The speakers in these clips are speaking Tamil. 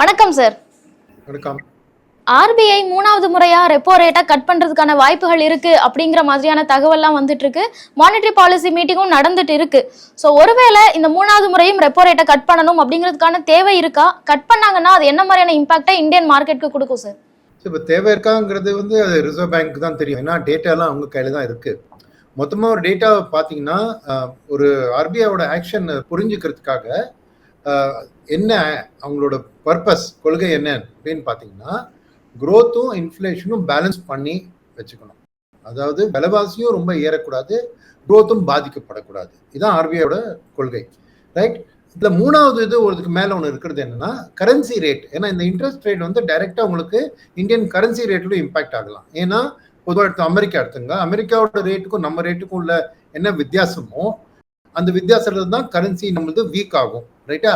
வணக்கம் சார் வணக்கம். ஆர்பிஐ மூணாவது முறையா ரெப்போ ரேட்டை கட் பண்றதுக்கான வாய்ப்புகள் இருக்கு அப்படிங்கிற மாதிரியான தகவல்லாம் வந்துட்டு இருக்கு மானிட்டரி பாலிசி மீட்டிங்கும் நடந்துட்டு இருக்கு. ஸோ ஒருவேளை இந்த மூணாவது முறையும் ரெப்போ ரேட்டை கட் பண்ணணும் அப்படிங்கிறதுக்கான தேவை இருக்கா? கட் பண்ணாங்கன்னா அது என்ன மாதிரியான இம்பாக்டை இந்தியன் மார்க்கெட்டுக்கு கொடுக்கும் சார் இப்போ தேவை இருக்காங்கிறது வந்து அது ரிசர்வ் பேங்க் தான் தெரியும். ஏன்னா டேட்டாலாம் அவங்க கையில் தான் இருக்கு. மொத்தமாக ஒரு டேட்டாவை பார்த்தீங்கன்னா ஒரு ஆர்பிஐயோட ஆக்ஷன் புரிஞ்சுக்கிறதுக்காக என்ன அவங்களோட பர்பஸ் கொள்கை என்ன அப்படின்னு பார்த்தீங்கன்னா குரோத்தும் இன்ஃப்ளேஷனும் பேலன்ஸ் பண்ணி வச்சுக்கணும். அதாவது விலைவாசியும் ரொம்ப ஏறக்கூடாது குரோத்தும் பாதிக்கப்படக்கூடாது. இதுதான் ஆர்பிஐயோட கொள்கை. ரைட் இதில் மூணாவது இது ஒருக்கு மேலே ஒன்று இருக்கிறது என்னன்னா கரன்சி ரேட் ஏன்னா இந்த இன்ட்ரெஸ்ட் ரேட் வந்து டைரெக்டாக உங்களுக்கு இந்தியன் கரன்சி ரேட்லயும் இம்பாக்ட் ஆகலாம். ஏன்னா பொதுவாக எடுத்து அமெரிக்கா எடுத்துங்க. அமெரிக்காவோட ரேட்டுக்கும் நம்ம ரேட்டுக்கும் உள்ள என்ன வித்தியாசமோ அந்த வித்தியாசத்தில் தான் கரன்சி நம்மளது வீக் ஆகும். ரைட்டா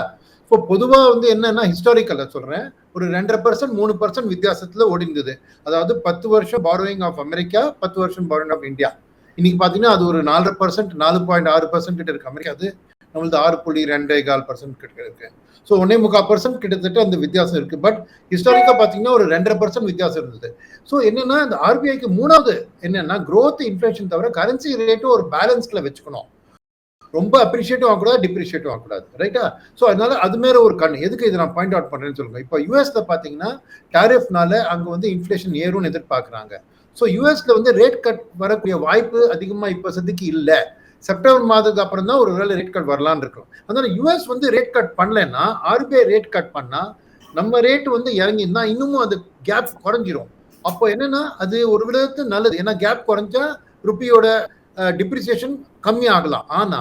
இப்போ பொதுவாக வந்து என்னன்னா ஹிஸ்டாரிக்கல்ல சொல்கிறேன் ஒரு ரெண்டரை பர்சன்ட் மூணு பர்சன்ட் வித்தியாசத்தில் ஓடிந்தது அதாவது பத்து வருஷம் பாரோயிங் ஆஃப் அமெரிக்கா பத்து வருஷம் பாரோயிங் ஆஃப் இந்தியா. இன்னைக்கு பார்த்தீங்கன்னா அது ஒரு நாலரை பர்சன்ட் நாலு பாயிண்ட் ஆறு பர்சன்ட் கிட்ட இருக்கு. அமெரிக்கா அது நம்மளது ஆறு புள்ளி ரெண்டே கால் பர்சன்ட் கிட்ட இருக்கு. ஸோ ஒன்னே முக்கால் பர்சன்ட் கிட்டத்தட்ட அந்த வித்தியாசம் இருக்கு. பட் ஹிஸ்டாரிக்கா பார்த்தீங்கன்னா ஒரு ரெண்டரை பர்சன்ட் வித்தியாசம் இருந்தது. ஸோ என்னன்னா இந்த ஆர்பிஐக்கு மூணாவது என்னன்னா க்ரோத் இன்ஃபிளேஷன் தவிர கரன்சி ரேட்டும் ஒரு பேலன்ஸ்ல வச்சுக்கணும். ரொம்ப அப்ரிஷியேட்டும் ஆகக்கூடாது டிப்ரிஷியேட்டும் ஆகக்கூடாது. ரைட்டா ஸோ அதனால அது மேலே ஒரு கண். எதுக்கு இதை நான் பாயிண்ட் அவுட் பண்ணுறேன்னு சொல்லுங்க. இப்போ யூஎஸ்ல பார்த்தீங்கன்னா டேரிஃப்னால அங்கே வந்து இன்ஃப்ளேஷன் ஏறும்னு எதிர்பார்க்குறாங்க. ஸோ யூஎஸ்ல வந்து ரேட் கட் வரக்கூடிய வாய்ப்பு அதிகமாக இப்போ சதிக்கு இல்லை. செப்டம்பர் மாதத்துக்கு அப்புறம் தான் ஒரு வேளை ரேட் கட் வரலான்னு இருக்கும். அதனால யூஎஸ் வந்து ரேட் கட் பண்ணலன்னா ஆர்பிஐ ரேட் கட் பண்ணால் நம்ம ரேட் வந்து இறங்கியிருந்தா இன்னமும் அது கேப் குறைஞ்சிரும். அப்போ என்னன்னா அது ஒரு விதத்துக்கு நல்லது. ஏன்னா கேப் குறைஞ்சா ருப்பியோட டிப்ரிசியேஷன் கம்மி ஆகலாம் ஆனா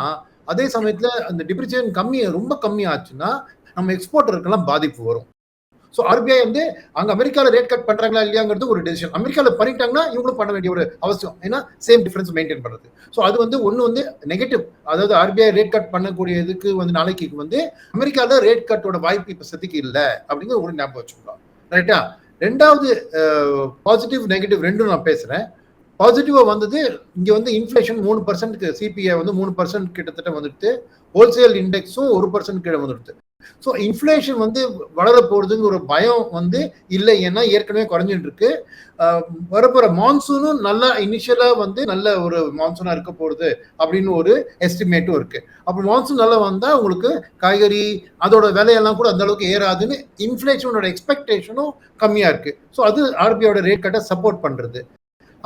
அதே சமயத்துல அந்த டிப்ரிசியேஷன் கம்மி ரொம்ப கம்மி ஆச்சுன்னா நம்ம எக்ஸ்போர்ட்டருக்கெல்லாம் பாதிப்பு வரும். ஸோ ஆர்பிஐ வந்து அங்கே அமெரிக்காவில் ரேட் கட் பண்றாங்களா இல்லையாங்கிறது ஒரு டெசிஷன் அமெரிக்காவில் பண்ணிட்டாங்கன்னா இவங்களும் பண்ண வேண்டிய ஒரு அவசியம். ஏன்னா சேம் டிஃபரன்ஸ் மெயின்டைன் பண்ணுறது ஸோ அது வந்து ஒன்று வந்து நெகட்டிவ் அதாவது ஆர்பிஐ ரேட் கட் பண்ணக்கூடிய இதுக்கு வந்து நாளைக்கு வந்து அமெரிக்காவில் ரேட் கட்டோட வாய்ப்பு இப்போ சதிக்கு இல்லை அப்படிங்கிற ஒரு ஞாபகம் வச்சுக்கலாம் ரைட்டா ரெண்டாவது பாசிட்டிவ் நெகட்டிவ் ரெண்டும் நான் பேசுகிறேன் பாசிட்டிவாக வந்தது. இங்கே வந்து இன்ஃப்ளேஷன் மூணு பர்சன்ட் சிபிஐ வந்து மூணு பர்சன்ட் கிட்டத்தட்ட வந்துடுது ஹோல்சேல் இண்டெக்ஸும் ஒரு பர்சன்ட் கீழே வந்துடுது ஸோ இன்ஃப்ளேஷன் வந்து வளர போகிறதுங்கிற ஒரு பயம் வந்து இல்லை. ஏன்னா ஏற்கனவே குறைஞ்சிட்டு இருக்கு வரப்போகிற மான்சூனும் நல்லா இனிஷியலாக வந்து நல்ல ஒரு மான்சூனாக இருக்க போகிறது அப்படின்னு ஒரு எஸ்டிமேட்டும் இருக்கு. அப்போ மான்சூன் நல்லா வந்தால் உங்களுக்கு காய்கறி அதோட விலையெல்லாம் கூட அந்த அளவுக்கு ஏறாதுன்னு இன்ஃப்ளேஷனோட எக்ஸ்பெக்டேஷனும் கம்மியாக இருக்கு. ஸோ அது ஆர்பிஐயோட ரேட் கட்டை சப்போர்ட் பண்ணுறது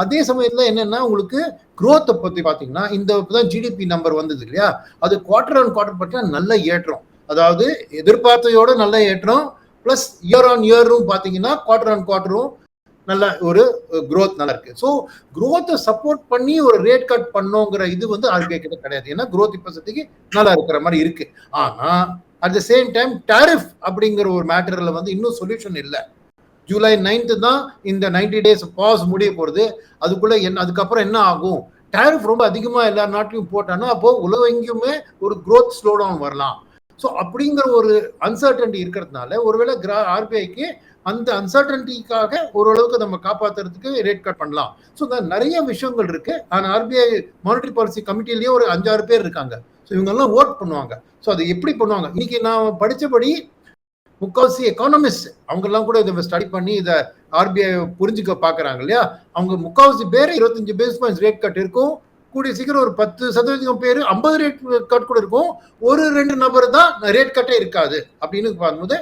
அதே சமயத்தில் என்னென்னா உங்களுக்கு குரோத்தை பற்றி பார்த்தீங்கன்னா இந்த தான் ஜிடிபி நம்பர் வந்தது இல்லையா? அது குவார்டர் ஆன் குவார்டர் பார்த்தீங்கன்னா நல்ல ஏற்றம். அதாவது எதிர்பார்த்தையோட நல்ல ஏற்றம் ப்ளஸ் இயர் ஆன் இயரும் பார்த்தீங்கன்னா குவார்டர் ஆன் குவார்டரும் நல்ல ஒரு க்ரோத் நல்லா இருக்கு. ஸோ க்ரோத்தை சப்போர்ட் பண்ணி ஒரு ரேட் கட் பண்ணோங்கிற இது வந்து ஆர்பிஐ கிட்ட கிடையாது. ஏன்னா growth இப்போதைக்கு நல்லா இருக்கிற மாதிரி இருக்கு. ஆனால் at the same time tariff அப்படிங்கிற ஒரு மேட்டரில் வந்து இன்னும் சொல்யூஷன் இல்லை. ஜூலை நைன்த்து தான் இந்த 90 டேஸ் பாஸ் முடிய போகிறது அதுக்குள்ளே என்ன அதுக்கப்புறம் என்ன ஆகும்? டேரிஃப் ரொம்ப அதிகமாக எல்லா நாட்டிலையும் போட்டான்னா அப்போது உலகம் எங்கேயுமே ஒரு க்ரோத் ஸ்லோ டவுன் வரலாம். ஸோ அப்படிங்கிற ஒரு அன்சர்டன்டி இருக்கிறதுனால ஒருவேளை கிரா ஆர்பிஐக்கு அந்த அன்சர்டன்டிக்காக ஓரளவுக்கு நம்ம காப்பாத்துறதுக்கு ரேட் கட் பண்ணலாம். ஸோ நிறைய விஷயங்கள் இருக்கு. ஆனால் ஆர்பிஐ மானிட்டரி பாலிசி கமிட்டிலேயே ஒரு அஞ்சாறு பேர் இருக்காங்க. ஸோ இவங்கெல்லாம் ஓட் பண்ணுவாங்க. ஸோ அது எப்படி பண்ணுவாங்க? இன்னைக்கு நான் படித்தபடி முக்கால்வாசி எக்கானமிஸ்ட் அவங்கெல்லாம் கூட இதை ஸ்டடி பண்ணி இதை ஆர்பிஐ புரிஞ்சுக்க பார்க்குறாங்க இல்லையா? அவங்க முக்கால்வாசி பேர் இருபத்தஞ்சு பேஸ் பாயிண்ட்ஸ் ரேட் கட் இருக்கும். கூடிய சீக்கிரம் ஒரு பத்து சதவீதம் பேர் ஐம்பது ரேட் கட் கூட இருக்கும். ஒரு ரெண்டு நபர் தான் ரேட் கட்டே இருக்காது அப்படின்னு பார்க்கும்போது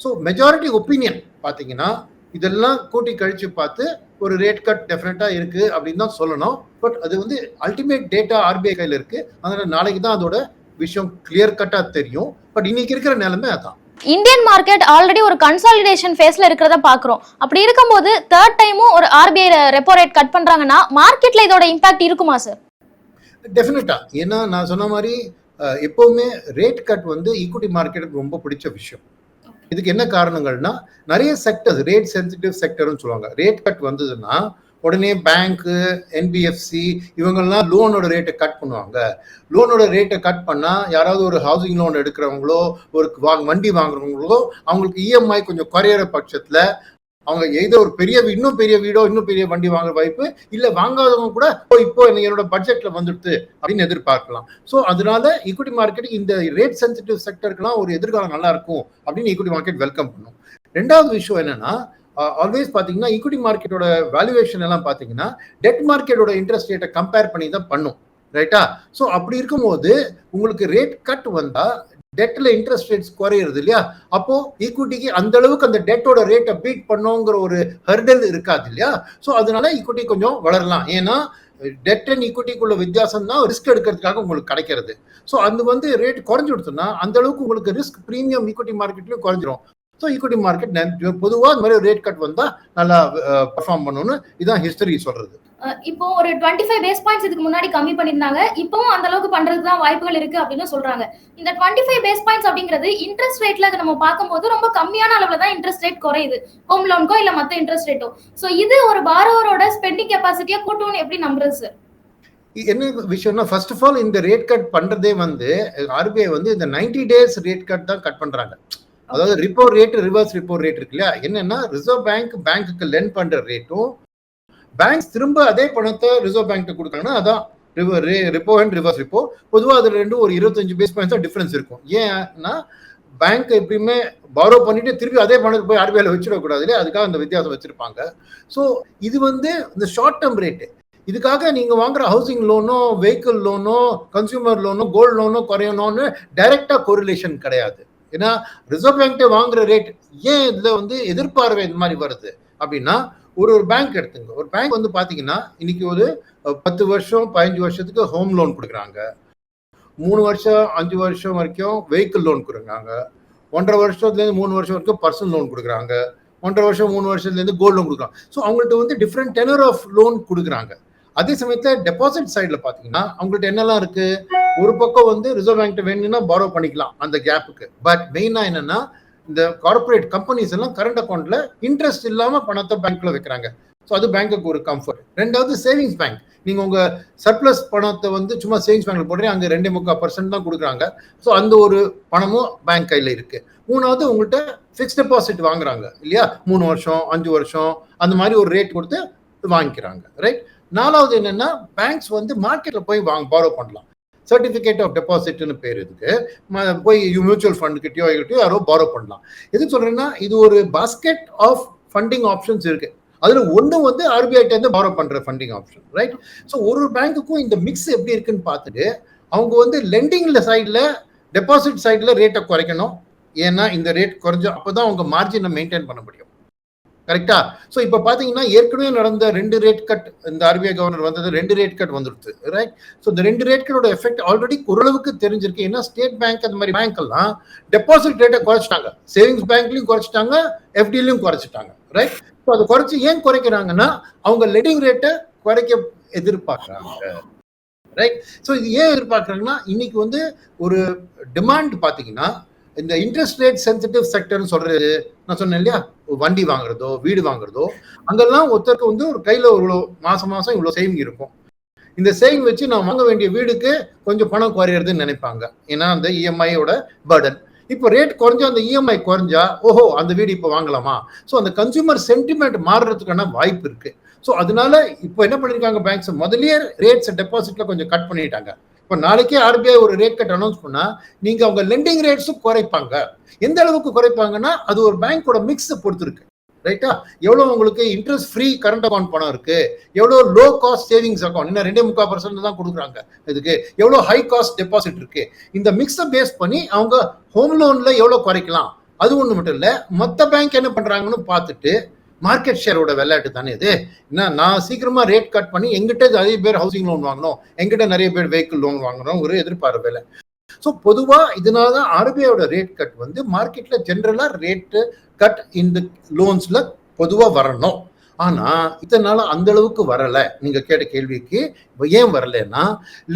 ஸோ மெஜாரிட்டி ஒப்பீனியன் பார்த்தீங்கன்னா இதெல்லாம் கூட்டி கழிச்சு பார்த்து ஒரு ரேட் கட் டெஃபினட்டாக இருக்குது அப்படின்னு தான் சொல்லணும். பட் அது வந்து அல்டிமேட் டேட்டா ஆர்பிஐ கையில் இருக்குது அதனால் நாளைக்கு தான் அதோட விஷயம் கிளியர் கட்டாக தெரியும். பட் இன்னைக்கு இருக்கிற நிலைமை அதான். இந்தியன் மார்க்கெட் ஆல்ரெடி ஒரு கன்சாலிடேஷன் ஃபேஸ்ல இருக்கிறத பாக்குறோம் அப்படி இருக்கும்போது தேர்ட் டைமும் ஒரு ஆர்பிஐ ரெப்போ ரேட் கட் பண்றாங்கன்னா மார்க்கெட்ல இதோட இம்பாக்ட் இருக்குமா சார் டெஃபினட்டா ஏன்னா நான் சொன்ன மாதிரி எப்பவுமே ரேட் கட் வந்து ஈக்விட்டி மார்க்கெட்டுக்கு ரொம்ப பிடிச்ச விஷயம். இதுக்கு என்ன காரணங்கள்னா நிறைய செக்டர்ஸ் ரேட் சென்சிட்டிவ் செக்டர்னு சொல்லுவாங்க. ரேட் கட் வந்ததுன்னா உடனே பேங்க்கு என்பிஎஃப்சி இவங்கெல்லாம் லோனோட ரேட்டை கட் பண்ணுவாங்க. லோனோட ரேட்டை கட் பண்ணால் யாராவது ஒரு ஹவுசிங் லோன் எடுக்கிறவங்களோ ஒரு வாங்க வண்டி வாங்குறவங்களோ அவங்களுக்கு இஎம்ஐ கொஞ்சம் குறையிற பட்சத்தில் அவங்க ஏதோ ஒரு பெரிய இன்னும் பெரிய வீடோ இன்னும் பெரிய வண்டி வாங்குற வாய்ப்பு இல்லை வாங்காதவங்க கூட இப்போ இப்போ என்னோட பட்ஜெட்ல வந்துடுது அப்படின்னு எதிர்பார்க்கலாம். ஸோ அதனால ஈக்விட்டி மார்க்கெட் இந்த ரேட் சென்சிட்டிவ் செக்டருக்குலாம் ஒரு எதிர்காலம் நல்லா இருக்கும் அப்படின்னு ஈக்விட்டி மார்க்கெட் வெல்கம் பண்ணும். ரெண்டாவது விஷயம் என்னன்னா ஆல்வேஸ் பார்த்தீங்கன்னா ஈக்விட்டி மார்க்கெட்டோட வேல்யூவேஷன் எல்லாம் பார்த்தீங்கன்னா டெட் மார்க்கெட்டோட இன்ட்ரெஸ்ட் ரேட்டை கம்பேர் பண்ணி தான் பண்ணும். ரைட்டா ஸோ அப்படி இருக்கும்போது உங்களுக்கு ரேட் கட் வந்தால் டெட்டில் இன்ட்ரெஸ்ட் ரேட்ஸ் குறையிறது இல்லையா? அப்போ ஈக்விட்டிக்கு அந்த அளவுக்கு அந்த டெட்டோட ரேட்டை பீட் பண்ணோங்கிற ஒரு ஹர்டல் இருக்காது இல்லையா? ஸோ அதனால ஈக்விட்டி கொஞ்சம் வளரலாம். ஏன்னா டெட் அண்ட் ஈக்விட்டிக்குள்ள வித்தியாசம் தான் ரிஸ்க் எடுக்கிறதுக்காக உங்களுக்கு கிடைக்கிறது. ஸோ அது வந்து ரேட் குறைஞ்சு கொடுத்தோம்னா அந்த அளவுக்கு உங்களுக்கு ரிஸ்க் ப்ரீமியம் ஈக்விட்டி மார்க்கெட்லேயும் குறைஞ்சிரும். ஸோ ஈக்விட்டி மார்க்கெட் பொதுவாக இந்த மாதிரி ரேட் கட் வந்தா நல்லா பெர்ஃபார்ம் பண்ணணும்னு இதான் ஹிஸ்டரி சொல்றது. அஹ் இப்போ ஒரு டுவெண்ட்டி ஃபைவ் பேஸ் பாயிண்ட்ஸ் இதுக்கு முன்னாடி கம்மி பண்ணியிருந்தாங்க. இப்பவும் அந்த அளவுக்கு பண்றதுக்கு தான் வாய்ப்புகள் இருக்கு அப்படின்னு சொல்றாங்க. இந்த டுவெண்ட்டி ஃபைவ் பேஸ் பாயிண்ட்ஸ் அப்படிங்கிறது இன்ட்ரெஸ்ட் ரேட்ல நம்ம பார்க்கும்போது ரொம்ப கம்மியான அளவுல தான் இன்ட்ரெஸ்ட் ரேட் குறையுது. ஹோம் லோனுக்கோ இல்ல மத்த இன்ட்ரெஸ்ட் ரேட்டோ சோ இது ஒரு பாரோவரோட ஸ்பெண்டிங் கெப்பாசிட்டியா கூட்டும்னு எப்படி நம்புறது சார் என்ன விஷயம்னா ஃபர்ஸ்ட் ஆஃப் ஆல் இந்த ரேட் கட் பண்றதே வந்து ஆர்பிஐ வந்து இந்த 90 டேஸ் ரேட் கட் தான் கட் பண்றாங்க. அதாவது repo rate reverse repo rate இருக்கு இல்லையா? என்னன்னா ரிசர்வ் பேங்க் பேங்க்குக்கு லென் பண்ற ரேட்டும் பேங்க்ஸ் திரும்ப அதே பணத்தை ரிசர்வ் பேங்க் கொடுத்தாங்கன்னா அதான் ரிப்போ அண்ட் ரிவர்ஸ் ரிப்போ பொதுவாக அது ரெண்டும் ஒரு இருபத்தஞ்சு பேஸ் பாயிண்ட்ஸ் தான் டிஃபரன்ஸ் இருக்கும். ஏன்னா பேங்க் எப்பயுமே பாரோ பண்ணிட்டு திருப்பி அதே பணத்தை போய் ஆர்பிஐல வச்சிடக்கூடாது இல்லையா? அதுக்காக அந்த வித்தியாசம் வச்சிருப்பாங்க. ஸோ இது வந்து இந்த ஷார்ட் டேர்ம் ரேட்டு இதுக்காக நீங்க வாங்குற ஹவுசிங் லோனோ வெஹிக்கிள் லோனோ கன்சியூமர் லோனோ கோல்டு லோனோ குறையணும்னு டைரக்டா கோரிலேஷன் கிடையாது. ஏன்னா ரிசர்வ் பேங்க்டே வாங்குற ரேட் ஏன் இதில் வந்து எதிர்பார்வை இந்த மாதிரி வருது? அப்படின்னா ஒரு ஒரு பேங்க் எடுத்துங்க. ஒரு பேங்க் வந்து பார்த்தீங்கன்னா இன்னைக்கு ஒரு பத்து வருஷம் பதினஞ்சு வருஷத்துக்கு ஹோம் லோன் கொடுக்குறாங்க. மூணு வருஷம் அஞ்சு வருஷம் வரைக்கும் வெஹிக்கிள் லோன் கொடுக்குறாங்க. ஒன்றரை வருஷத்துலேருந்து மூணு வருஷம் வரைக்கும் பர்சனல் லோன் கொடுக்குறாங்க. ஒன்றரை வருஷம் மூணு வருஷத்துலேருந்து கோல்டு லோன் கொடுக்குறாங்க. ஸோ அவங்கள்ட்ட வந்து டிஃப்ரெண்ட் டெனர் ஆஃப் லோன் கொடுக்குறாங்க. அதே சமயத்தில் டெபாசிட் சைடில் பார்த்தீங்கன்னா அவங்கள்ட்ட என்னெல்லாம் இருக்கு? ஒரு பக்கம் வந்து ரிசர்வ் பேங்க்ட்ட வேணும்னா பாரோ பண்ணிக்கலாம் அந்த கேப்புக்கு பட் மெயினா என்னன்னா இந்த கார்ப்பரேட் கம்பெனிஸ் எல்லாம் கரண்ட் அக்கௌண்ட்ல இன்ட்ரெஸ்ட் இல்லாம பணத்தை பேங்க்ல வைக்கிறாங்க. ஸோ அது பேங்க்குக்கு ஒரு கம்ஃபர்ட் ரெண்டாவது சேவிங்ஸ் பேங்க் நீங்க உங்க சர்ப்ளஸ் பணத்தை வந்து சும்மா சேவிங்ஸ் பேங்க்ல போடுறீங்க அங்க ரெண்டே முக்கால் பர்சன்ட் தான் கொடுக்குறாங்க. ஸோ அந்த ஒரு பணமும் பேங்க் கையில இருக்கு. மூணாவது உங்கள்கிட்ட ஃபிக்ஸ் டெபாசிட் வாங்குறாங்க இல்லையா? மூணு வருஷம் அஞ்சு வருஷம் அந்த மாதிரி ஒரு ரேட் கொடுத்து வாங்கிக்கிறாங்க ரைட் நாலாவது என்னன்னா பேங்க்ஸ் வந்து மார்க்கெட்ல போய் வாங்க பாரோ பண்ணலாம். சர்டிஃபிகேட் ஆஃப் டெபாசிட்னு பேர் இதுக்கு. ம- போய் மியூச்சுவல் ஃபண்ட் கிட்டயோ கிட்டயோ யாரோ பாரோ பண்ணலாம். எதுக்கு சொல்றேன்னா இது ஒரு பாஸ்கெட் ஆஃப் ஃபண்டிங் ஆப்ஷன்ஸ் இருக்கு. அதுல ஒன்று வந்து ஆர்பிஐட்டேருந்து இருந்து பாரோ பண்ற ஃபண்டிங் ஆப்ஷன் ரைட் ஸோ ஒரு பேங்க்குக்கும் இந்த மிக்ஸ் எப்படி இருக்குன்னு பார்த்துட்டு அவங்க வந்து லெண்டிங்ல சைடில் டெபாசிட் சைடில் ரேட்டை குறைக்கணும். ஏன்னா இந்த ரேட் குறைஞ்ச அப்போ தான் அவங்க மார்ஜினை மெயின்டைன் பண்ண முடியும். கரெக்டா ஸோ இப்போ பார்த்தீங்கன்னா ஏற்கனவே நடந்த ரெண்டு ரேட் கட் இந்த ஆர்பிஐ கவர்னர் வந்தது ரெண்டு ரேட் கட் வந்துடுது ரைட் ஸோ இந்த ரெண்டு ரேட் கட்டோட எஃபெக்ட் ஆல்ரெடி ஓரளவுக்கு தெரிஞ்சிருக்கு. ஏன்னா ஸ்டேட் பேங்க் அந்த மாதிரி பேங்க் எல்லாம் டெபாசிட் ரேட்டை குறைச்சிட்டாங்க. சேவிங்ஸ் பேங்க்லையும் குறைச்சிட்டாங்க எஃப்டிலையும் குறைச்சிட்டாங்க ரைட் ஸோ அதை குறைச்சி ஏன் குறைக்கிறாங்கன்னா அவங்க லெட்டிங் ரேட்டை குறைக்க எதிர்பார்க்குறாங்க ரைட் ஸோ இது ஏன் எதிர்பார்க்குறாங்கன்னா இன்னைக்கு வந்து ஒரு டிமாண்ட் பார்த்தீங்கன்னா இந்த இன்ட்ரெஸ்ட் ரேட் சென்சிட்டிவ் செக்டர்னு சொல்றது நான் சொன்னேன் இல்லையா? வண்டி வாங்குறதோ வீடு வாங்குறதோ அங்கெல்லாம் ஒருத்தருக்கு வந்து ஒரு கையில இவ்வளோ மாசம் மாசம் இவ்வளோ சேவிங் இருக்கும். இந்த சேவிங் வச்சு நான் வாங்க வேண்டிய வீடுக்கு கொஞ்சம் பணம் குறையிறதுன்னு நினைப்பாங்க. ஏன்னா அந்த இஎம்ஐயோட பர்டன் இப்போ ரேட் குறைஞ்சா அந்த இஎம்ஐ குறைஞ்சா ஓஹோ அந்த வீடு இப்போ வாங்கலாமா? ஸோ அந்த கன்சியூமர் சென்டிமெண்ட் மாறுறதுக்கான வாய்ப்பு இருக்கு. ஸோ அதனால இப்போ என்ன பண்ணிருக்காங்க பேங்க்ஸ் முதல்லயே ரேட்ஸ் டெபாசிட்ல கொஞ்சம் கட் பண்ணிட்டாங்க. இப்போ நாளைக்கே ஆர்பிஐ ஒரு ரேட் கட் அனௌன்ஸ் பண்ணா நீங்க அவங்க லெண்டிங் ரேட்ஸும் குறைப்பாங்க. எந்த அளவுக்கு குறைப்பாங்கன்னா அது ஒரு பேங்க்கோட மிக்ஸ் பொறுத்திருக்கு. ரைட்டா எவ்வளோ உங்களுக்கு இன்ட்ரெஸ்ட் ஃப்ரீ கரண்ட் அக்கௌண்ட் பணம் இருக்கு? எவ்வளோ லோ காஸ்ட் சேவிங்ஸ் அக்கௌண்ட் இன்னும் ரெண்டே முக்கால் பர்சன்ட் தான் கொடுக்குறாங்க இதுக்கு. எவ்வளோ ஹை காஸ்ட் டெபாசிட் இருக்கு? இந்த மிக்ஸை பேஸ் பண்ணி அவங்க ஹோம் லோன்ல எவ்வளோ குறைக்கலாம்? அது ஒன்று மட்டும் இல்லை மொத்த பேங்க் என்ன பண்ணுறாங்கன்னு பார்த்துட்டு மார்க்கெட் ஷேரோட விளையாட்டு தானே இது? என்ன நான் சீக்கிரமா ரேட் கட் பண்ணி எங்கிட்ட நிறைய பேர் ஹவுசிங் லோன் வாங்கணும் எங்கிட்ட நிறைய பேர் வெஹிக்கிள் லோன் வாங்கணும் ஒரு எதிர்பார்ப்பு வேலை. ஸோ பொதுவாக இதனால தான் ஆர்பிஐயோட ரேட் கட் வந்து மார்க்கெட்டில் ஜென்ரலாக ரேட்டு கட் இந்த லோன்ஸில் பொதுவாக வரணும். ஆனால் இதனால அந்த அளவுக்கு வரலை. நீங்கள் கேட்ட கேள்விக்கு ஏன் வரலைன்னா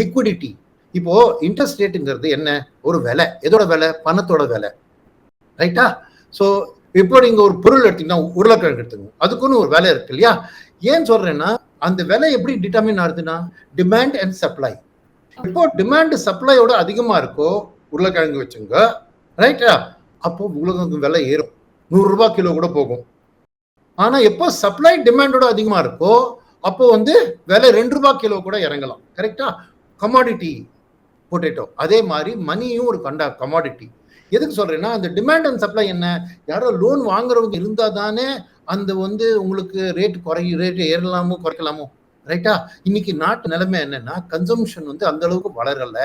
லிக்விடிட்டி இப்போ இன்ட்ரெஸ்ட் ரேட்டுங்கிறது என்ன? ஒரு விலை. எதோட விலை? பணத்தோட விலை. ரைட்டா ஸோ இப்போ நீங்க ஒரு பொருள் எடுத்தீங்கன்னா உருளைக்கிழங்கு எடுத்துங்க அதுக்குன்னு ஒரு விலை இருக்கு இல்லையா? ஏன் சொல்றேன்னா அந்த விலை எப்படி டிட்டர்மின் ஆகுதுன்னா டிமாண்ட் அண்ட் சப்ளை இப்போ டிமாண்ட் சப்ளையோட அதிகமா இருக்கோ உருளைக்கிழங்கு வச்சுங்க ரைட்டா அப்போ உருளைக்கிழங்கு விலை ஏறும். நூறு ரூபாய் கிலோ கூட போகும். ஆனா எப்போ சப்ளை டிமாண்டோட அதிகமா இருக்கோ அப்போ வந்து விலை ரெண்டு ரூபாய் கிலோ கூட இறங்கலாம். கரெக்டா கமாடிட்டி பொட்டேட்டோ அதே மாதிரி மணியும் ஒரு கண்டா கமாடிட்டி எதுக்கு சொல்றேன்னா அந்த டிமாண்ட் அண்ட் சப்ளை என்ன? யாரோ லோன் வாங்குறவங்க இருந்தா தானே அந்த வந்து உங்களுக்கு ரேட் குறையும் ரேட் ஏறலாமோ குறைக்கலாமோ? ரைட்டா இன்னைக்கு நாட்டு நிலைமை என்னன்னா கன்சம்ஷன் வந்து அந்த அளவுக்கு வளரல.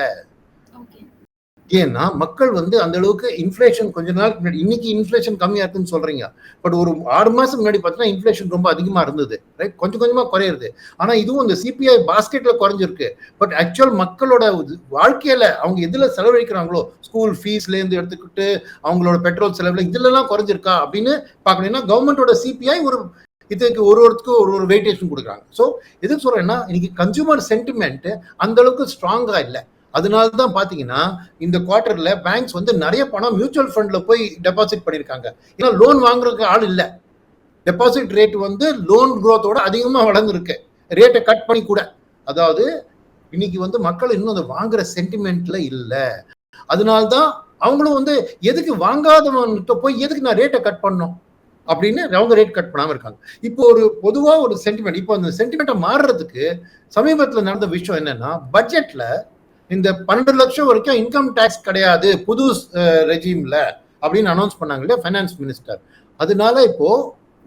ஏன்னா மக்கள் வந்து அந்த அளவுக்கு இன்ஃபிளேஷன் கொஞ்ச நாளுக்கு முன்னாடி இன்னைக்கு இன்ஃபிளேஷன் கம்மியா இருக்குன்னு சொல்றீங்க. பட் ஒரு ஆறு மாசம் முன்னாடி பார்த்தீங்கன்னா இன்ஃபிளேஷன் ரொம்ப அதிகமா இருந்தது. ரைட் கொஞ்சம் கொஞ்சமா குறையுது. ஆனா இதுவும் இந்த சிபிஐ பாஸ்கெட்ல குறைஞ்சிருக்கு. பட் ஆக்சுவல் மக்களோட இது- வாழ்க்கையில அவங்க எதுல செலவழிக்கிறாங்களோ ஸ்கூல் ஃபீஸ்ல இருந்து எடுத்துக்கிட்டு அவங்களோட பெட்ரோல் செலவுல இதுல எல்லாம் குறைஞ்சிருக்கா அப்படின்னு பாக்கணும்னா கவர்மெண்டோட சிபிஐ ஒரு இதுக்கு ஒரு ஒருத்துக்கும் ஒரு ஒரு வெயிட்டேஷன் கொடுக்குறாங்க. ஸோ எதுக்கு சொல்றேன்னா இன்னைக்கு கன்சூமர் சென்டிமெண்ட் அந்த அளவுக்கு ஸ்ட்ராங்கா இல்லை. அதனால தான் பார்த்தீங்கன்னா இந்த குவார்டர்ல பேங்க்ஸ் வந்து நிறைய பணம் மியூச்சுவல் ஃபண்ட்ல போய் டெபாசிட் பண்ணியிருக்காங்க. ஏன்னா லோன் வாங்குறதுக்கு ஆள் இல்லை. டெபாசிட் ரேட் வந்து லோன் குரோத்தோட அதிகமாக வளர்ந்துருக்கு. ரேட்டை கட் பண்ணி கூட. அதாவது இன்னைக்கு வந்து மக்கள் இன்னும் அதை வாங்குற சென்டிமெண்ட்ல இல்லை. அதனால்தான் அவங்களும் வந்து எதுக்கு வாங்காதவன்கிட்ட போய் எதுக்கு நான் ரேட்டை கட் பண்ணணும்? அப்படின்னு அவங்க ரேட் கட் பண்ணாமல் இருக்காங்க. இப்போ ஒரு பொதுவாக ஒரு சென்டிமெண்ட் இப்போ அந்த சென்டிமெண்ட்டை மாறுறதுக்கு சமீபத்தில் நடந்த விஷயம் என்னன்னா பட்ஜெட்டில் இந்த பன்னெண்டு லட்சம் வரைக்கும் இன்கம் டேக்ஸ் கிடையாது புது ரெஜிம்ல அப்படின்னு அனௌன்ஸ் பண்ணாங்க இல்லையா ஃபைனான்ஸ் மினிஸ்டர் அதனால இப்போ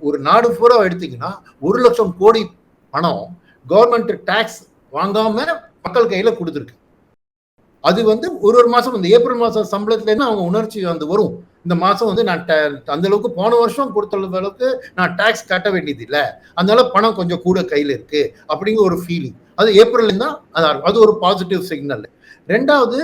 ஒரு நாடு பூரா எடுத்தீங்கன்னா ஒரு லட்சம் கோடி பணம் கவர்மெண்ட் டேக்ஸ் வாங்காம மக்கள் கையில கொடுத்துருக்கு. அது வந்து ஒரு ஒரு மாசம் இந்த ஏப்ரல் மாசம் சம்பளத்துல இருந்து அவங்க உணர்ச்சி வந்து வரும். இந்த மாசம் வந்து நான் அந்த அளவுக்கு போன வருஷம் கொடுத்த அளவுக்கு நான் டேக்ஸ் கட்ட வேண்டியது இல்ல அதனால பணம் கொஞ்சம் கூட கையில இருக்கு அப்படிங்கிற ஒரு ஃபீலிங் அது ஏப்ரல் தான் அது அது ஒரு பாசிட்டிவ் சிக்னல் ரெண்டாவது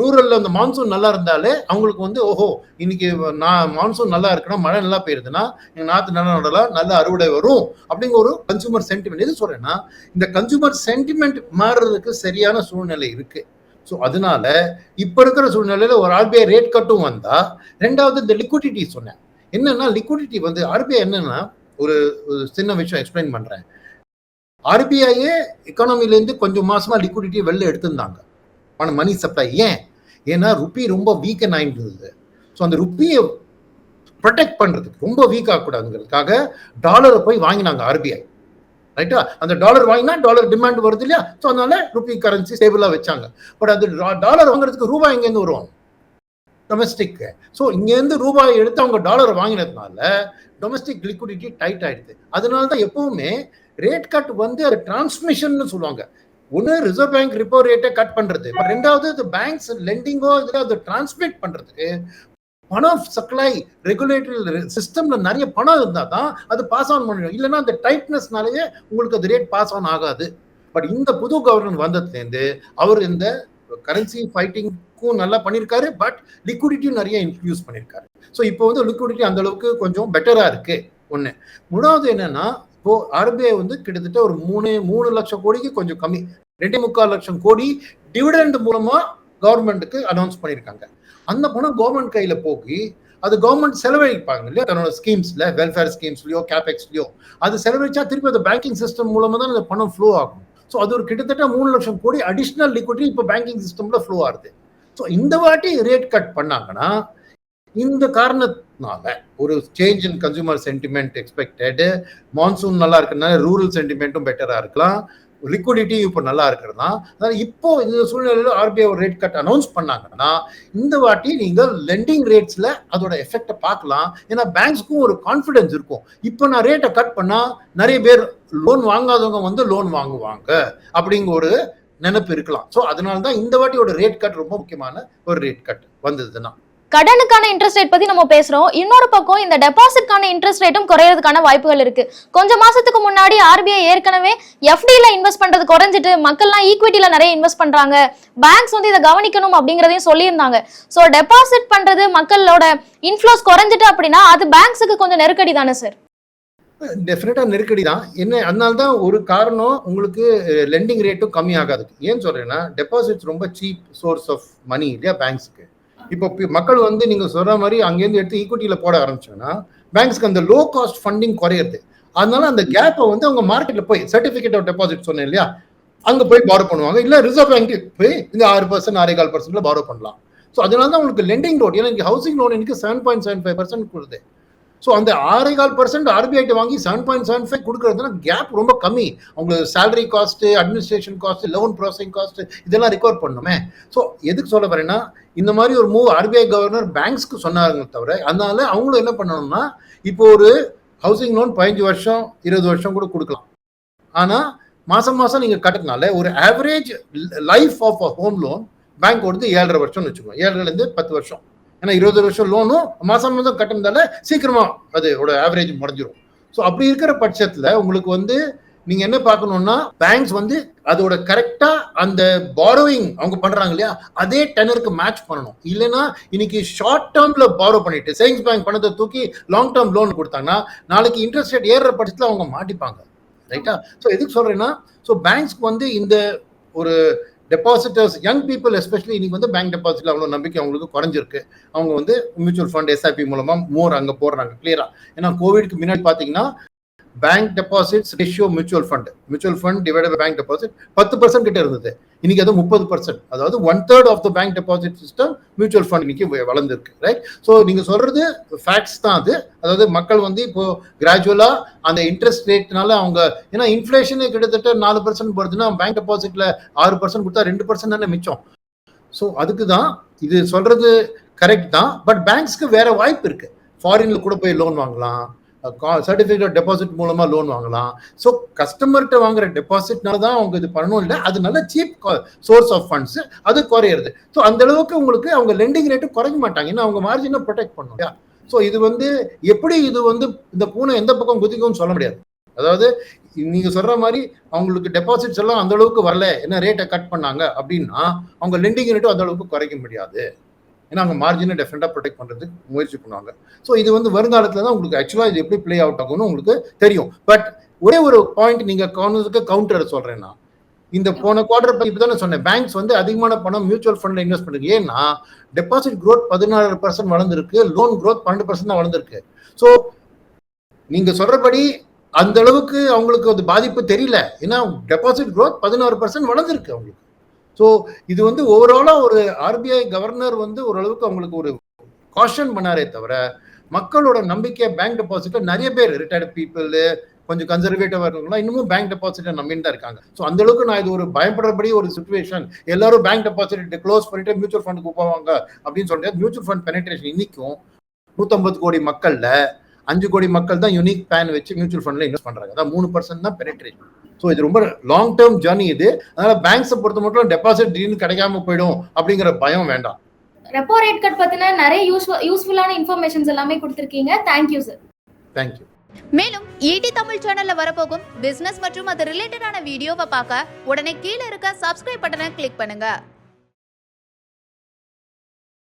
ரூரல்ல அந்த மான்சூன் நல்லா இருந்தாலே அவங்களுக்கு வந்து ஓஹோ இன்னைக்கு நான் மான்சூன் நல்லா இருக்குன்னா மழை நல்லா பெய்யுதுன்னா எங்க நாத்து நல்லா நடலாம் நல்ல அறுவடை வரும் அப்படிங்கிற ஒரு கன்சூமர் சென்டிமெண்ட் எது சொல்றேன்னா இந்த கன்சூமர் சென்டிமெண்ட் மாறுறதுக்கு சரியான சூழ்நிலை இருக்கு. ஸோ அதனால இப்ப இருக்கிற சூழ்நிலையில ஒரு ஆர்பிஐ ரேட் கட்டும் வந்தா ரெண்டாவது இந்த லிக்விடிட்டி சொன்னேன். என்னன்னா லிக்விடிட்டி வந்து ஆர்பிஐ என்னன்னா ஒரு ஒரு சின்ன விஷயம் எக்ஸ்பிளைன் பண்றேன். ஆர்பிஐயே இருந்து கொஞ்சம் மாசமா லிக்விடிட்டி வெளில எடுத்திருந்தாங்க. ஆனா மணி சப்ளை ஏன்? ஏன்னா ருப்பி ரொம்ப வீக்கன் ஆயிட்டு ஸோ அந்த ருப்பியை ப்ரொடெக்ட் பண்ணுறதுக்கு ரொம்ப வீக் ஆகக்கூடாதுங்கிறதுக்காக டாலரை போய் வாங்கினாங்க ஆர்பிஐ ரைட்டா அந்த டாலர் வாங்கினா டாலர் டிமாண்ட் வருது இல்லையா? ஸோ அதனால ருப்பி கரன்சி ஸ்டேபிளாக வச்சாங்க. பட் அது டாலர் வாங்குறதுக்கு ரூபாய் எங்கேருந்து வரும்? டொமஸ்டிக்கு ஸோ இங்கேருந்து ரூபாய் எடுத்து அவங்க டாலர் வாங்கினதுனால டொமஸ்டிக் லிக்விடிட்டி டைட் ஆயிடுது. அதனால தான் எப்பவுமே ரேட் கட் வந்து அது டிரான்ஸ்மிஷன் சொல்லுவாங்க. ஒன்று ரிசர்வ் பேங்க் ரிப்போ ரேட்டை கட் பண்றது. but ரெண்டாவது இந்த பேங்க்ஸ் லெண்டிங்கோ இதில் அதை டிரான்ஸ்மிட் பண்றதுக்கு பணம் சப்ளை ரெகுலேட்டரி சிஸ்டம்ல நிறைய பணம் இருந்தால் தான் அது பாஸ் ஆன் பண்ணிடும் இல்லைன்னா அந்த டைட்னஸ்னாலேயே உங்களுக்கு அது ரேட் பாஸ் ஆன் ஆகாது. பட் இந்த புது கவர்னர் வந்ததுலேருந்து அவர் இந்த கரன்சி ஃபைட்டிங்க்கும் நல்லா பண்ணியிருக்காரு பட் லிக்விடிட்டியும் நிறைய இன்ட்ரடியூஸ் பண்ணியிருக்காரு ஸோ இப்போ வந்து லிக்விடிட்டி அந்த அளவுக்கு கொஞ்சம் பெட்டராக இருக்குது ஒன்று மூணாவது என்னன்னா இப்போ ஆர்பிஐ வந்து கிட்டத்தட்ட ஒரு மூணு மூணு லட்சம் கோடிக்கு கொஞ்சம் கம்மி. ரெண்டே முக்கால் லட்சம் கோடி டிவிடெண்ட் மூலமா கவர்மெண்ட்டுக்கு அனௌன்ஸ் பண்ணியிருக்காங்க. அந்த பணம் கவர்மெண்ட் கையில போய் அது கவர்மெண்ட் செலவழிப்பாங்க இல்லையா? தன்னோட ஸ்கீம்ஸ்ல வெல்ஃபேர் ஸ்கீம்ஸ்லயோ கேபெக்ஸ்லயோ அது செலவழிச்சா திருப்பி அந்த பேங்கிங் சிஸ்டம் மூலமா தான் அந்த பணம் ஃப்ளோ ஆகும். ஸோ அது ஒரு கிட்டத்தட்ட மூணு லட்சம் கோடி அடிஷ்னல் லிக்விடிட்டி இப்போ பேங்கிங் சிஸ்டம்ல ஃப்ளோ ஆகுது. ஸோ இந்த வாட்டி ரேட் கட் பண்ணாங்கன்னா இந்த காரணத்தினால ஒரு change in consumer sentiment expected monsoon நல்லா இருக்கிறதுனால ரூரல் சென்டிமெண்ட்டும் பெட்டராக இருக்கலாம். லிக்விடிட்டி இப்போ நல்லா இருக்கிறது தான் அதனால் இப்போ இந்த சூழ்நிலையில் ஆர்பிஐ ஒரு ரேட் கட் அனௌன்ஸ் பண்ணாங்கன்னா இந்த வாட்டி நீங்கள் லெண்டிங் ரேட்ஸில் அதோட எஃபெக்டை பார்க்கலாம். ஏன்னா பேங்க்ஸ்க்கும் ஒரு கான்ஃபிடென்ஸ் இருக்கும். இப்போ நான் ரேட்டை கட் பண்ணால் நிறைய பேர் லோன் வாங்காதவங்க வந்து லோன் வாங்குவாங்க அப்படிங்கிற ஒரு நினைப்பு இருக்கலாம். ஸோ அதனால தான் இந்த வாட்டியோட ரேட் கட் ரொம்ப முக்கியமான ஒரு ரேட் கட் வந்ததுன்னா. கடனுக்கான இன்ட்ரெஸ்ட் ரேட் பத்தி நம்ம பேசுறோம். இன்னொரு பக்கம் இந்த டெபாசிட்கான இன்ட்ரெஸ்ட் ரேட்டும் குறையறதுக்கான வாய்ப்புகள் இருக்கு. கொஞ்ச மாசத்துக்கு முன்னாடி ஆர்பிஐ ஏற்கனவே எஃப்டில இன்வெஸ்ட் பண்றது குறைஞ்சிட்டு மக்கள்லாம் ஈக்விட்டில நிறைய இன்வெஸ்ட் பண்றாங்க. பேங்க்ஸ் வந்து இதை கவனிக்கணும் அப்படிங்கறதையும் சொல்லியிருந்தாங்க. ஸோ டெபாசிட் பண்றது மக்களோட இன்ஃப்ளோஸ் குறைஞ்சிட்டு அப்படின்னா அது பேங்க்ஸுக்கு கொஞ்சம் நெருக்கடி தானே சார் டெஃபினட்டா நெருக்கடி தான். என்ன அதனால தான் ஒரு காரணம் உங்களுக்கு லெண்டிங் ரேட்டும் கம்மி ஆகாது ஏன் சொல்றேன்னா டெபாசிட்ஸ் ரொம்ப சீப் சோர்ஸ் ஆஃப் மணி இல்லையா பேங்க்ஸ்க்கு இப்போ மக்கள் வந்து நீங்க சொல்ற மாதிரி அங்கேருந்து எடுத்து ஈக்விட்டியில போட ஆரம்பிச்சாங்கன்னா பேங்க்ஸ்க்கு அந்த லோ காஸ்ட் ஃபண்டிங் குறையுது அதனால அந்த கேப்பை வந்து அவங்க மார்க்கெட்ல போய் சர்டிபிகேட் ஆஃப் டெபாசிட் சொன்னேன் இல்லையா? அங்க போய் பாரோ பண்ணுவாங்க. இல்ல ரிசர்வ் பேங்க் போய் இந்த ஆறு பர்சன்ட் ஆறே கால் பர்சன்ட்ல பாரோ பண்ணலாம். ஸோ அதனால தான் உங்களுக்கு லெண்டிங் லோன் ஏன்னா ஹவுசிங் லோன் எனக்கு seven point seven five percent கொடுது so அந்த ஆறே கால் பர்சன்ட் ஆர்பிஐட்ட வாங்கி செவன் பாயிண்ட் செவன் ஃபைவ் கொடுக்குறதுனா கேப் ரொம்ப கம்மி. அவங்களுக்கு salary cost administration cost loan processing cost இதெல்லாம் ரெக்கவர் பண்ணுமே ஸோ எதுக்கு சொல்ல வரேன்னா இந்த மாதிரி ஒரு மூவ் ஆர்பிஐ கவர்னர் பேங்க்ஸ்க்கு சொன்னாருங்க தவிர அதனால அவங்களும் என்ன பண்ணணும்னா இப்போ ஒரு ஹவுசிங் லோன் பதினஞ்சு வருஷம் இருபது வருஷம் கூட கொடுக்கலாம். ஆனால் மாதம் மாதம் நீங்கள் கட்டுறதுனால ஒரு average life of a home loan bank கொடுத்து ஏழரை வருஷம்னு வச்சுக்கோங்க. ஏழரைலேருந்து பத்து வருஷம். ஏன்னா இருபது வருஷம் லோனும் மாசம் மாதம் கட்டுறதால சீக்கிரமா அதோட ஆவரேஜ் முடிஞ்சிடும் ஸோ அப்படி இருக்கிற பட்சத்தில் உங்களுக்கு வந்து நீங்க என்ன பார்க்கணும்னா பேங்க்ஸ் வந்து அதோட கரெக்டா அந்த பாரோவிங் அவங்க பண்றாங்க இல்லையா அதே டெனருக்கு மேட்ச் பண்ணணும். இல்லைன்னா இன்னைக்கு ஷார்ட் டேர்ம்ல பாரோ பண்ணிட்டு சேவிங்ஸ் பேங்க் பணத்தை தூக்கி லாங் டேர்ம் லோன் கொடுத்தாங்கன்னா நாளைக்கு இன்ட்ரெஸ்ட் ரேட் ஏறுற பட்சத்தில் அவங்க மாட்டிப்பாங்க. ரைட்டா ஸோ எதுக்கு சொல்றேன்னா ஸோ பேங்க்ஸ்க்கு வந்து இந்த ஒரு டெபாசிட்டர்ஸ் யங் பீப்புள் எஸ்பெஷலி இன்னைக்கு வந்து பேங்க் டெபாசிட்ல அவ்வளோ நம்பிக்கை அவங்களுக்கு குறைஞ்சிருக்கு. அவங்க வந்து மியூச்சுவல் ஃபண்ட் எஸ்ஐபி மூலமாக மோர் அங்கே போடுறாங்க கிளியரா ஏன்னா கோவிட்க்கு முன்னாடி பார்த்தீங்கன்னா bank deposits ratio mutual fund mutual fund divide bank deposit பத்து பர்சன்ட் கிட்ட இருந்தது. இன்னைக்கு அது முப்பது பர்சன்ட் அதாவது one third of the bank deposit system mutual fund இன்னைக்கு வளர்ந்துருக்கு ரைட் ஸோ நீங்க சொல்றது ஃபேக்ட்ஸ் தான் அது. அதாவது மக்கள் வந்து இப்போ கிராஜுவலா அந்த இன்ட்ரெஸ்ட் ரேட்னால அவங்க ஏன்னா இன்ஃபிளேஷன் கிட்டத்தட்ட நாலு பர்சன்ட் போடுதுன்னா பேங்க் டெபாசிட்ல ஆறு பர்சன்ட் கொடுத்தா ரெண்டு பர்சன்ட் தானே மிச்சம். ஸோ அதுக்கு தான் இது சொல்றது கரெக்ட் தான். பட் பேங்க்ஸ்க்கு வேற வாய்ப்பு இருக்கு. ஃபாரின்ல கூட போய் லோன் வாங்கலாம். சர்டிஃபிகேட் டெபாசிட் மூலமா லோன் வாங்கலாம். ஸோ கஸ்டமர்கிட்ட வாங்குற டெபாசிட்னால தான் அவங்க இது பண்ணணும். இல்லை அது நல்ல சீப் சோர்ஸ் ஆஃப் ஃபண்ட்ஸ் அது குறையிறது. ஸோ அந்த அளவுக்கு உங்களுக்கு அவங்க லெண்டிங் ரேட்டு குறைக்க மாட்டாங்க. ஏன்னா அவங்க மார்ஜினை ப்ரொடெக்ட் பண்ணும் ஸோ இது வந்து எப்படி இது வந்து இந்த பூனை எந்த பக்கம் குதிக்கும்னு சொல்ல முடியாது. அதாவது நீங்க சொல்ற மாதிரி அவங்களுக்கு டெபாசிட்ஸ் எல்லாம் அந்த அளவுக்கு வரல. என்ன ரேட்டை கட் பண்ணாங்க அப்படின்னா அவங்க லெண்டிங் ரேட்டும் அந்த அளவுக்கு குறைக்க முடியாது. ஏன்னா அவங்க மார்ஜினை டெஃபினட்டாக ப்ரொடெக்ட் பண்ணுறதுக்கு முயற்சி பண்ணுவாங்க. ஸோ இது வந்து வருங்காலத்தில் தான் உங்களுக்கு ஆக்சுவலாக இது எப்படி ப்ளே அவுட் ஆகும்னு உங்களுக்கு தெரியும். பட் ஒரே ஒரு பாயிண்ட் நீங்கள் கவனத்துக்கு கவுண்டர் சொல்கிறேன் நான் இந்த போன குவார்டர் பத்தி தான் நான் சொன்னேன். பேங்க்ஸ் வந்து அதிகமான பணம் மியூச்சுவல் ஃபண்ட்ல இன்வெஸ்ட் பண்ணுறது ஏன்னா டெபாசிட் க்ரோத் பதினாறு பர்சன்ட் வளர்ந்துருக்கு. லோன் க்ரோத் பன்னெண்டு பர்சன்ட் தான் வளர்ந்துருக்கு. ஸோ நீங்க சொல்றபடி அந்த அளவுக்கு அவங்களுக்கு அது பாதிப்பு தெரியல. ஏன்னா டெபாசிட் க்ரோத் பதினாறு பர்சன்ட் வளர்ந்துருக்கு அவங்களுக்கு. ஸோ இது வந்து ஓவராலாக ஒரு ஆர்பிஐ கவர்னர் வந்து ஓரளவுக்கு அவங்களுக்கு ஒரு காஷன் பண்ணாரே தவிர மக்களோட நம்பிக்கை பேங்க் டெபாசிட்ல நிறைய பேர் ரிட்டையர்ட் பீப்புள் கொஞ்சம் கன்சர்வேட்டிவ் இருக்கவங்களாம் இன்னமும் பேங்க் டெபாசிட்டை நம்பின்னு தான் இருக்காங்க. ஸோ அந்த அளவுக்கு நான் இது ஒரு பயப்படுறபடி ஒரு சுச்சுவேஷன் எல்லாரும் பேங்க் டெபாசிட் க்ளோஸ் பண்ணிட்டு மியூச்சுவல் ஃபண்டுக்கு போவாங்க அப்படின்னு சொல்லிட்டு மியூச்சுவல் ஃபண்ட் பெனிட்ரேஷன் இன்னைக்கும் நூற்றம்பது கோடி மக்களில் அஞ்சு கோடி மக்கள் தான் யூனிக் பேன் வச்சு மியூச்சுவல் ஃபண்ட்ல இன்வெஸ்ட் பண்றாங்க. அதான் மூணு பர்சன்ட் தான் பெனிட்ரேஷன் ஸோ இது ரொம்ப லாங் டேர்ம் ஜர்னி இது. அதனால பேங்க்ஸை பொறுத்த மட்டும் டெபாசிட் திடீர்னு கிடைக்காம போயிடும் அப்படிங்கிற பயம் வேண்டாம். ரெப்போ ரேட் கட் பத்தின நிறைய யூஸ்ஃபுல் யூஸ்ஃபுல்லான இன்ஃபர்மேஷன்ஸ் எல்லாமே கொடுத்துருக்கீங்க. Thank you sir thank you மேலும் ஈடி தமிழ் சேனல்ல வரப்போகும் பிசினஸ் மற்றும் அது ரிலேட்டடான வீடியோவை பார்க்க உடனே கீழே இருக்க சப்ஸ்கிரைப் பட்டனை கிளிக் பண்ணுங்க.